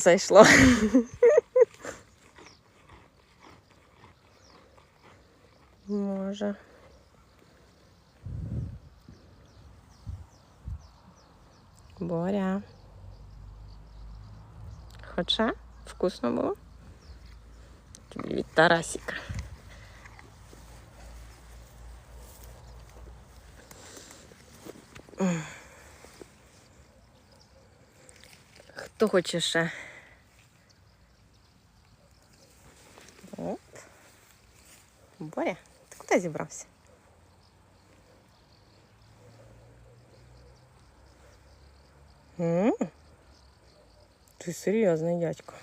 зайшло. Може. Боря. Хоча вкусно було. Тобі від Тарасіка. Хто хоче ще? Боря, ти куди зібрався? М -м -м. Ти серйозний дядько.